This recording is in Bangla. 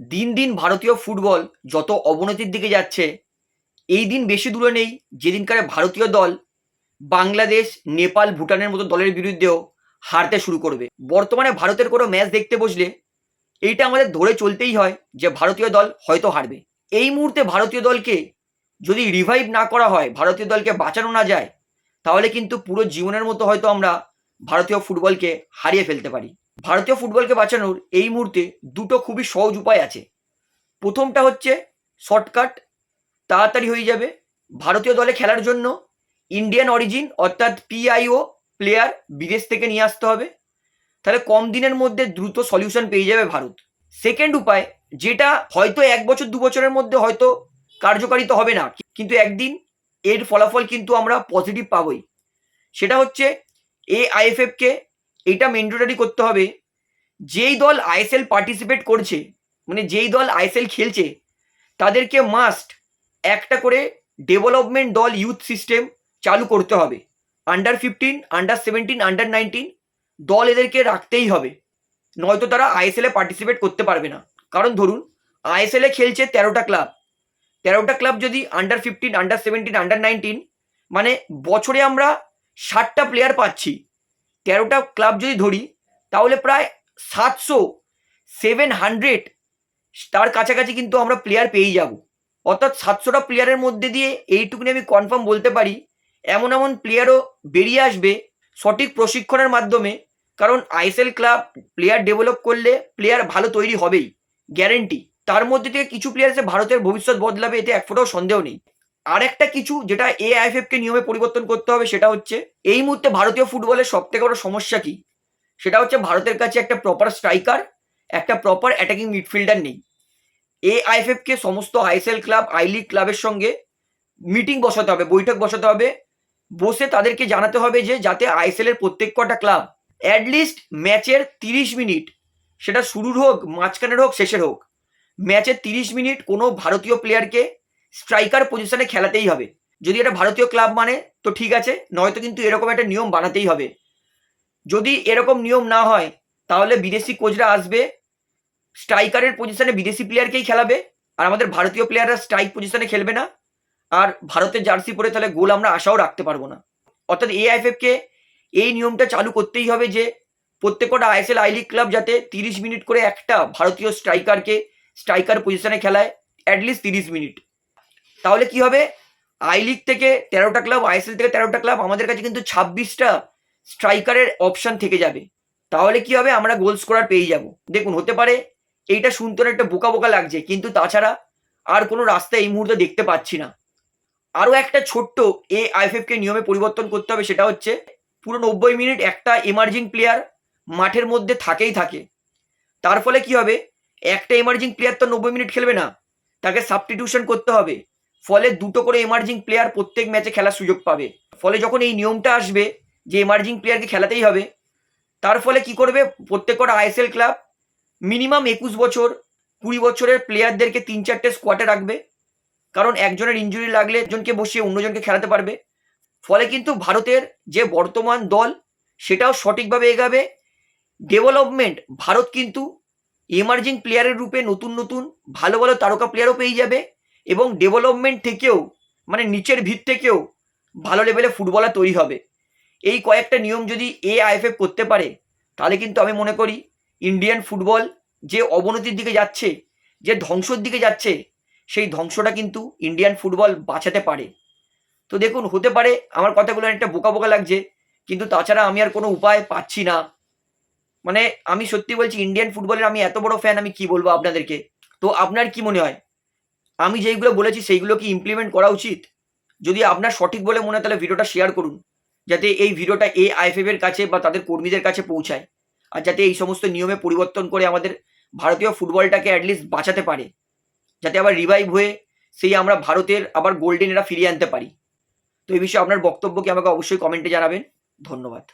দিন দিন ভারতীয় ফুটবল যত অবনতির দিকে যাচ্ছে, এই দিন বেশি দূরে নেই যেদিনকারে ভারতীয় দল বাংলাদেশ, নেপাল, ভুটানের মতো দলের বিরুদ্ধেও হারতে শুরু করবে। বর্তমানে ভারতের কোনো ম্যাচ দেখতে বসলে এইটা আমাদের ধরে চলতেই হয় যে ভারতীয় দল হয়তো হারবে। এই মুহূর্তে ভারতীয় দলকে যদি রিভাইভ না করা হয়, ভারতীয় দলকে বাঁচানো না যায়, তাহলে কিন্তু পুরো জীবনের মতো হয়তো আমরা ভারতীয় ফুটবলকে হারিয়ে ফেলতে পারি। ভারতীয় ফুটবলকে বাঁচানোর এই মুহূর্তে দুটো খুবই সহজ উপায় আছে। প্রথমটা হচ্ছে শর্টকাট, তাড়াতাড়ি হয়ে যাবে। ভারতীয় দলে খেলার জন্য ইন্ডিয়ান অরিজিন অর্থাৎ পিআইও প্লেয়ার বিদেশ থেকে নিয়ে আসতে হবে। তাহলে কম দিনের মধ্যে দ্রুত সলিউশন পেয়ে যাবে ভারত। সেকেন্ড উপায়, যেটা হয়তো এক বছর, দু বছরের মধ্যে হয়তো কার্যকারিতা হবে না, কিন্তু একদিন এর ফলাফল কিন্তু আমরা পজিটিভ পাবই। সেটা হচ্ছে এ আইএফএফকে এটা মেন্ডেটারি করতে হবে যেই দল আইএসএল পার্টিসিপেট করছে মানে যেই দল আইএসএল খেলছে, তাদেরকে মাস্ট একটা করে ডেভেলপমেন্ট দল ইউথ সিস্টেম চালু করতে হবে। Under fifteen under seventeen under nineteen দল এদেরকে রাখতেই হবে। নয়তো তারা আইএসএল পার্টিসিপেট করতে পারবে না। কারণ ধরুন, আইএসএল খেলছে তেরোটা ক্লাব তেরোটা ক্লাব যদি under fifteen under seventeen under nineteen মানে বছরে আমরা ষাটটা প্লেয়ার পাচ্ছি। তেরোটা ক্লাব যদি ধরি, তাহলে প্রায় সাতশো সেভেন হান্ড্রেড তার কাছাকাছি কিন্তু আমরা প্লেয়ার পেয়েই যাব। অর্থাৎ সাতশোটা প্লেয়ারের মধ্যে দিয়ে এইটুকুনি আমি কনফার্ম বলতে পারি, এমন এমন প্লেয়ারও বেরিয়ে আসবে সঠিক প্রশিক্ষণের মাধ্যমে, কারণ আইএসএল ক্লাব প্লেয়ার ডেভেলপ করলে প্লেয়ার ভালো তৈরি হবেই গ্যারেন্টি তার মধ্যে থেকে কিছু প্লেয়ার এসে ভারতের ভবিষ্যৎ বদলাবে, এতে এক ফোটাও সন্দেহ নেই। আর একটা কিছু যেটা এআইএফএফ কে নিয়মে পরিবর্তন করতে হবে, সেটা হচ্ছে, এই মুহূর্তে ভারতীয় ফুটবলের সব থেকে বড় সমস্যা কি? সেটা হচ্ছে ভারতের কাছে একটা প্রপার স্ট্রাইকার একটা প্রপার অ্যাটাকিং মিডফিল্ডার নেই। এআইএফএফ কে সমস্ত আইএসএল ক্লাব আই লিগ ক্লাবের সঙ্গে মিটিং বসাতে হবে, বৈঠক বসাতে হবে। বসে তাদেরকে জানাতে হবে যে, যাতে আইএসএল এর প্রত্যেক কটা ক্লাব অ্যাটলিস্ট ম্যাচের তিরিশ মিনিট, সেটা শুরুর হোক, মাঝখানের হোক, শেষের হোক ম্যাচের তিরিশ মিনিট কোনো ভারতীয় প্লেয়ারকে স্ট্রাইকার পজিশনে খেলাতেই হবে। যদি এটা ভারতীয় ক্লাব মানে তো ঠিক আছে, নয়তো কিন্তু এরকম একটা নিয়ম বানাতেই হবে। যদি এরকম নিয়ম না হয়, তাহলে বিদেশি কোচরা আসবে, স্ট্রাইকারের পজিশনে বিদেশি প্লেয়ারকেই খেলাবে, আর আমাদের ভারতীয় প্লেয়াররা স্ট্রাইক পজিশনে খেলবে না, আর ভারতের জার্সি পরে তাহলে গোল আমরা আশাও রাখতে পারব না। অর্থাৎ এআইএফএফকে এই নিয়মটা চালু করতেই হবে যে, প্রত্যেকটা আইএসএল আই লিগ ক্লাব যাতে তিরিশ মিনিট করে একটা ভারতীয় স্ট্রাইকারকে স্ট্রাইকার পজিশনে খেলায় অ্যাটলিস্ট তিরিশ মিনিট। তাহলে কি হবে? আই লিগ থেকে তেরোটা ক্লাব আইএসএল থেকে তেরোটা ক্লাব, আমাদের কাছে কিন্তু ছাব্বিশটা স্ট্রাইকারের অপশন থেকে যাবে। তাহলে কি হবে? আমরা গোল স্কোরার পেয়ে যাব। দেখুন, হতে পারে এইটা শুনতে একটা বোকা বোকা লাগছে, কিন্তু তাছাড়া আর কোনো রাস্তা এই মুহূর্তে দেখতে পাচ্ছি না। আরও একটা ছোট্ট এ আইএফএফকে নিয়মে পরিবর্তন করতে হবে, সেটা হচ্ছে পুরো নব্বই মিনিট একটা এমার্জিং প্লেয়ার মাঠের মধ্যে থাকেই থাকে। তার ফলে কি হবে? একটা এমার্জিং প্লেয়ার তো নব্বই মিনিট খেলবে না, তাকে সাবস্টিটিউশন করতে হবে। ফলে দুটো করে এমার্জিং প্লেয়ার প্রত্যেক ম্যাচে খেলার সুযোগ পাবে। ফলে যখন এই নিয়মটা আসবে যে এমার্জিং প্লেয়ারকে খেলাতেই হবে, তার ফলে কি করবে? প্রত্যেকটা আইএসএল ক্লাব মিনিমাম একুশ বছর, কুড়ি বছরের প্লেয়ারদেরকে তিন চারটে স্কোয়াডে রাখবে। কারণ একজনের ইঞ্জুরি লাগলে একজনকে বসিয়ে অন্যজনকে খেলাতে পারবে। ফলে কিন্তু ভারতের যে বর্তমান দল, সেটাও সঠিকভাবে এগাবে। ডেভেলপমেন্ট ভারত কিন্তু এমার্জিং প্লেয়ারের রূপে নতুন নতুন ভালো ভালো তারকা প্লেয়ারও পেয়ে যাবে এবং ডেভেলপমেন্ট থেকেও মানে নিচের ভিত থেকেও ভালো লেভেলে ফুটবলার তৈরি হবে। এই কয়েকটা নিয়ম যদি এ আইএফএফ করতে পারে, তাহলে কিন্তু আমি মনে করি ইন্ডিয়ান ফুটবল যে অবনতির দিকে যাচ্ছে, যে ধ্বংসর দিকে যাচ্ছে, সেই ধ্বংসটা কিন্তু ইন্ডিয়ান ফুটবল বাঁচাতে পারে। তো দেখুন, হতে পারে আমার কথাগুলো একটা বোকা বোকা লাগছে, কিন্তু তাছাড়া আমি আর কোনো উপায় পাচ্ছি না। মানে আমি সত্যি বলছি ইন্ডিয়ান ফুটবলের আমি এত বড় ফ্যান আমি কি বলব আপনাদেরকে? তো আপনার কি মনে হয়? আমি যেইগুলো বলেছি, সেইগুলো কি ইমপ্লিমেন্ট করা উচিত? যদি আপনার সঠিক বলে মনে হয়, তাহলে ভিডিওটা শেয়ার করুন। যাতে এই ভিডিওটা এ আইএফএফের কাছে বা তাদের কর্মীদের কাছে পৌঁছায়। আর যাতে এই সমস্ত নিয়মে পরিবর্তন করে আমাদের ভারতীয় ফুটবলটাকে অ্যাটলিস্ট বাঁচাতে পারে। যাতে আবার রিভাইভ হয়ে সেই আমরা ভারতের আবার গোল্ডেন এরা ফিরিয়ে আনতে পারি। তো এই বিষয়ে আপনার বক্তব্য কি আমাকে অবশ্যই কমেন্টে জানাবেন। ধন্যবাদ।